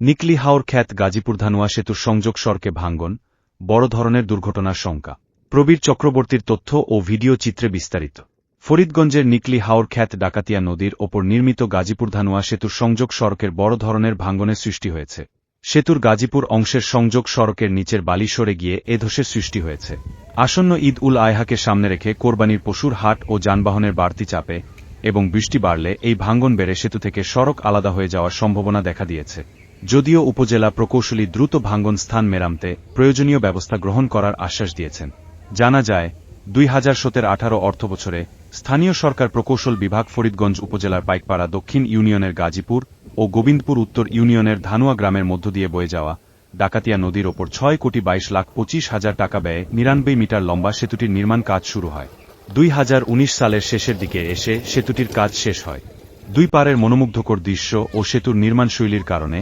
নিকলি হাওর খ্যাত গাজীপুর ধানুয়া সেতুর সংযোগ সড়কে ভাঙ্গন, বড় ধরনের দুর্ঘটনার শঙ্কা। প্রবীর চক্রবর্তীর তথ্য ও ভিডিও চিত্রে বিস্তারিত। ফরিদগঞ্জের নিকলি হাওর খ্যাত ডাকাতিয়া নদীর ওপর নির্মিত গাজীপুর ধানুয়া সেতুর সংযোগ সড়কের বড় ধরনের ভাঙ্গনের সৃষ্টি হয়েছে। সেতুর গাজীপুর অংশের সংযোগ সড়কের নিচের বালি সরে গিয়ে এ ধসের সৃষ্টি হয়েছে। আসন্ন ঈদ উল আয়হাকে সামনে রেখে কোরবানির পশুর হাট ও যানবাহনের বাড়তি চাপে এবং বৃষ্টি বাড়লে এই ভাঙ্গন বেড়ে সেতু থেকে সড়ক আলাদা হয়ে যাওয়ার সম্ভাবনা দেখা দিয়েছে। যদিও উপজেলা প্রকৌশলী দ্রুত ভাঙ্গন স্থান মেরামতে প্রয়োজনীয় ব্যবস্থা গ্রহণ করার আশ্বাস দিয়েছেন। জানা যায়, দুই হাজার সতের আঠারো অর্থবছরে স্থানীয় সরকার প্রকৌশল বিভাগ ফরিদগঞ্জ উপজেলার পাইকপাড়া দক্ষিণ ইউনিয়নের গাজীপুর ও গোবিন্দপুর উত্তর ইউনিয়নের ধানুয়া গ্রামের মধ্য দিয়ে বয়ে যাওয়া ডাকাতিয়া নদীর ওপর ছয় কোটি বাইশ লাখ পঁচিশ হাজার টাকা ব্যয়ে নিরানব্বই মিটার লম্বা সেতুটির নির্মাণ কাজ শুরু হয়। দুই হাজার উনিশ সালের শেষের দিকে এসে সেতুটির কাজ শেষ হয়। দুই পারের মনোমুগ্ধকর দৃশ্য ও সেতুর নির্মাণশৈলীর কারণে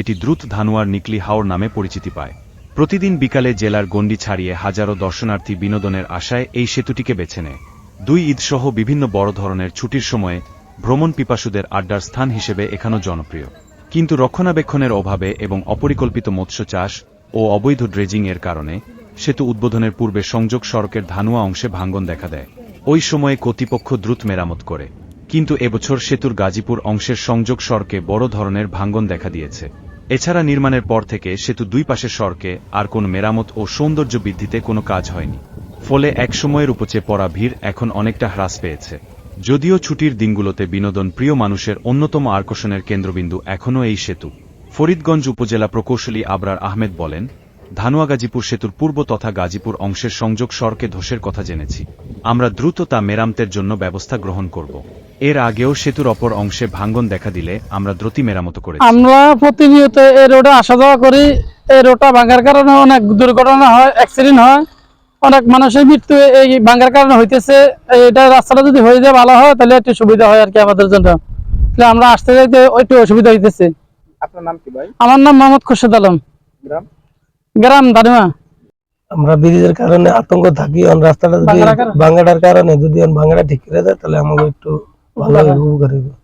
এটি দ্রুত ধানুয়ার নিকলি হাওর নামে পরিচিতি পায়। প্রতিদিন বিকালে জেলার গণ্ডি ছাড়িয়ে হাজারো দর্শনার্থী বিনোদনের আশায় এই সেতুটিকে বেছে নেয়। দুই ঈদসহ বিভিন্ন বড় ধরনের ছুটির সময়ে ভ্রমণ পিপাসুদের আড্ডার স্থান হিসেবে এখানেও জনপ্রিয়। কিন্তু রক্ষণাবেক্ষণের অভাবে এবং অপরিকল্পিত মৎস্য চাষ ও অবৈধ ড্রেজিং এর কারণে সেতু উদ্বোধনের পূর্বে সংযোগ সড়কের ধানুয়া অংশে ভাঙ্গন দেখা দেয়। ওই সময়ে কর্তৃপক্ষ দ্রুত মেরামত করে। কিন্তু এবছর সেতুর গাজীপুর অংশের সংযোগ সড়কে বড় ধরনের ভাঙ্গন দেখা দিয়েছে। এছাড়া নির্মাণের পর থেকে সেতু দুই পাশের সড়কে আর কোন মেরামত ও সৌন্দর্য বৃদ্ধিতে কোনো কাজ হয়নি। ফলে একসময়ের উপচে পড়া ভিড় এখন অনেকটা হ্রাস পেয়েছে। যদিও ছুটির দিনগুলোতে বিনোদন প্রিয় মানুষের অন্যতম আকর্ষণের কেন্দ্রবিন্দু এখনও এই সেতু। ফরিদগঞ্জ উপজেলা প্রকৌশলী আবরার আহমেদ বলেন, ধানুয়া গাজীপুর সেতুর পূর্ব তথা গাজীপুর অংশের সংযোগ সড়কে ধসের কথা জেনেছি। আমরা দ্রুত তা মেরামতের জন্য ব্যবস্থা গ্রহণ করব। এর আগেও সেতুর অপর অংশে ভাঙ্গন দেখা দিলে আমরা দ্রুতি মেরামত করেছি। আমরা প্রতিনিয়ত এই রোডে আসা যাওয়া করি। এই রোডটা ভাঙার কারণে অনেক দুর্ঘটনা হয় অ্যাক্সিডেন্ট হয়। অনেক মানুষের মৃত্যু এই ভাঙার কারণে হইতেছে। এটা রাস্তাটা যদি হয়ে যায় ভালো হয় তাহলে একটু সুবিধা হয় আর কি আমাদের জন্য। তাহলে আমরা আসতে যাইতে একটু অসুবিধা হইতেছে। আপনার নাম কি ভাই? আমার নাম মোহাম্মদ খুরশেদ আলম। গ্রাম? গ্রাম দানিমা আমরা ব্রিজের কারণে আতঙ্ক থাকি অন রাস্তাটা যদি কারণে? ভাঙাটার কারণে যদি অন ভাঙাটা ঠিক করে দেয় তাহলে আমাকে একটু अल्लाह करेगा।